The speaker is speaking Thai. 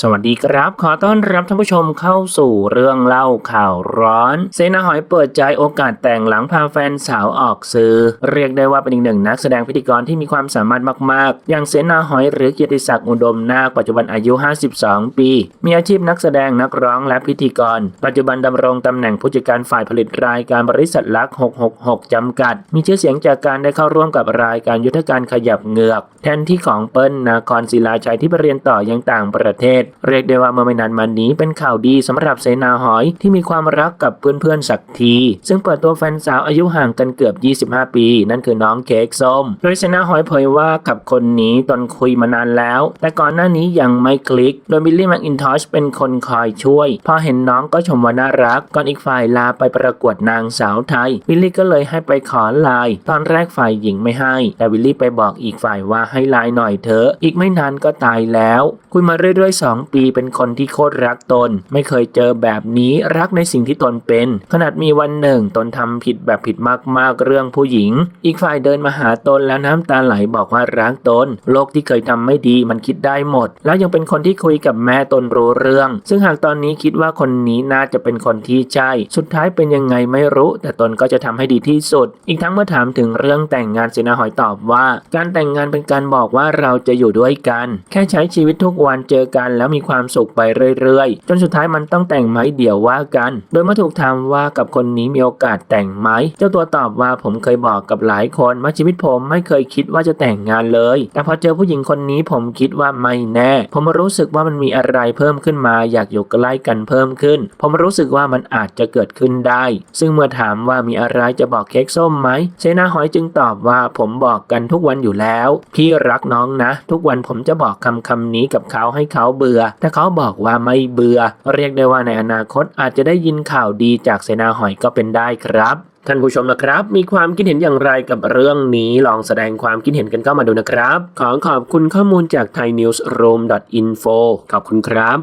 สวัสดีครับ ขอต้อนรับท่านผู้ชมเข้าสู่เรื่องเล่าข่าวร้อน เซนาหอยเปิดใจโอกาสแต่งหลังพาแฟนสาวออกสื่อ เรียกได้ว่าเป็นอีกหนึ่งนักแสดงพิธีกรที่มีความสามารถมาก ๆ อย่างเสนาหอยหรือเกียรติศักดิ์อุดมนาคปัจจุบันอายุ 52 ปี มีอาชีพนักแสดงนักร้องและพิธีกร ปัจจุบันดำรงตำแหน่งผู้จัดการฝ่ายผลิตรายการบริษัทลักษ666 จำกัด มีชื่อเสียงจากการได้เข้าร่วมกับรายการยุทธการขยับเหงือก แทนที่ของเปิ้ลนาครศิลาชัยที่ไปเรียนต่อยังต่างประเทศเรียกได้ว่าเมื่อไม่นานมานี้เป็นข่าวดีสำหรับเสนาหอยที่มีความรักกับเพื่อนๆสักที ซึ่งเปิดตัวแฟนสาวอายุห่างกันเกือบ 25 ปี นั่นคือน้องเค้กส้ม โดยเสนาหอยเผยว่ากับคนนี้ตนคุยมานานแล้ว แต่ก่อนหน้านี้ยังไม่คลิก โดยบิลลี่แมคอินทอชเป็นคนคอยช่วย พอเห็นน้องก็ชมว่าน่ารัก ก่อนอีกฝ่ายลาไปประกวดนางสาวไทย วิลลี่ก็เลยให้ไปขอไลน์ตอนแรกฝ่ายหญิงไม่ให้ แต่วิลลี่ไปบอกอีกฝ่ายว่าให้ไลน์หน่อยเถอะ อีกไม่นานก็ตายแล้ว คุยมาเรื่อยๆ2 ปีเป็นคนที่โคตรรักตน ไม่เคยเจอแบบนี้รักในสิ่งที่ตนเป็น ขนาดมีวันหนึ่งตนทำผิดแบบผิดมากๆเรื่องผู้หญิง อีกฝ่ายเดินมาหาตนแล้วน้ำตาไหลบอกว่ารักตน โลกที่เคยทำไม่ดีมันคิดได้หมด แล้วยังเป็นคนที่คุยกับแม่ตนรู้เรื่อง ซึ่งหากตอนนี้คิดว่าคนนี้น่าจะเป็นคนที่ใช่ สุดท้ายเป็นยังไงไม่รู้ แต่ตนก็จะทำให้ดีที่สุด อีกทั้งเมื่อถามถึงเรื่องแต่งงานเสนาหอยตอบว่า การแต่งงานเป็นการบอกว่าเราจะอยู่ด้วยกัน แค่ใช้ชีวิตทุกวันเจอกันแล้วมีความสุขไปเรื่อยๆ จนสุดท้ายมันต้องแต่งไหมเดี๋ยวว่ากัน โดยเมื่อถูกถามว่ากับคนนี้มีโอกาสแต่งไหม เจ้าตัวตอบว่าผมเคยบอกกับหลายคนว่าชีวิตผมไม่เคยคิดว่าจะแต่งงานเลย แต่พอเจอผู้หญิงคนนี้ผมคิดว่าไม่แน่ ผมรู้สึกว่ามันมีอะไรเพิ่มขึ้นมา อยากอยู่ใกล้กันเพิ่มขึ้น ผมรู้สึกว่ามันอาจจะเกิดขึ้นได้ ซึ่งเมื่อถามว่ามีอะไรจะบอกเค้กส้มไหมเซนาหอยจึงตอบว่าผมบอกกันทุกวันอยู่แล้ว พี่รักน้องนะ ทุกวันผมจะบอกคำคำนี้กับเขาให้เขาเบื่อแต่เขาบอกว่าไม่เบื่อ เรียกได้ว่าในอนาคตอาจจะได้ยินข่าวดีจากเสนาหอยก็เป็นได้ครับท่านผู้ชมนะครับ มีความคิดเห็นอย่างไรกับเรื่องนี้ลองแสดงความคิดเห็นกันเข้ามาดูนะครับ ขอขอบคุณข้อมูลจาก thainewsroom.info ขอบคุณครับ